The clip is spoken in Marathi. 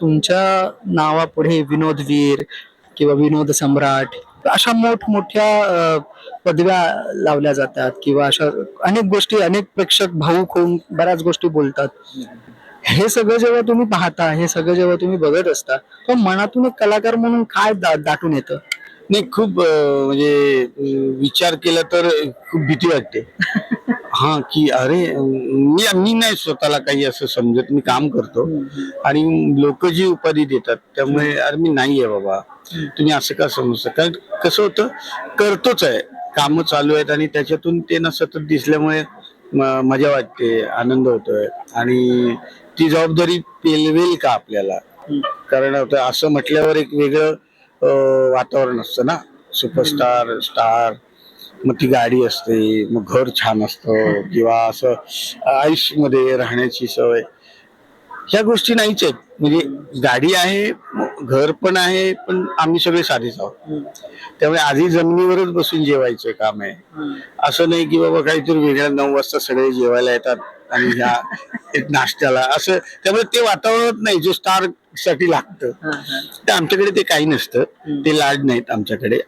तुमच्या नावापुढे विनोदवीर किंवा विनोद सम्राट अशा मोठमोठ्या पदव्या लावल्या जातात किंवा अशा अनेक गोष्टी अनेक प्रेक्षक भाऊक होऊन बऱ्याच गोष्टी बोलतात. हे सगळं जेव्हा तुम्ही पाहता हे सगळं जेव्हा तुम्ही बघत असता तेव्हा मनातून एक कलाकार म्हणून काय दा- दाटून येतं? नाही खूप म्हणजे विचार केला तर खूप भीती वाटते. हा की अरे मी मी नाही स्वतःला काही असं समजत. मी काम करतो. आणि लोक जी उपाधी देतात त्यामुळे अरे मी नाही आहे बाबा तुम्ही असं का समजता? कारण कसं होतं करतोच आहे. कामं चालू आहेत आणि त्याच्यातून ते ना सतत दिसल्यामुळे म- मजा वाटते आनंद होतोय. आणि ती जबाबदारी पेलवेल का आपल्याला? कारण आता असं म्हटल्यावर एक वेगळं वातावरण असतं ना. सुपरस्टार स्टार मग ती गाडी असते मग घर छान असतं किंवा असं आयुष्यमध्ये राहण्याची सवय. ह्या गोष्टी नाहीच आहेत. म्हणजे गाडी आहे घर पण आहे पण आम्ही सगळे साधेच आहोत. त्यामुळे आधी जमिनीवरच बसून जेवायचं काम आहे. असं नाही की बाबा काहीतरी वेगळ्या नऊ वाजता सगळे जेवायला येतात आणि ह्या एक नाश्त्याला असं त्यामुळे ते वातावरण नाही जो स्टारसाठी लागतं. ते आमच्याकडे ते काही नसतं. ते लाड नाहीत आमच्याकडे.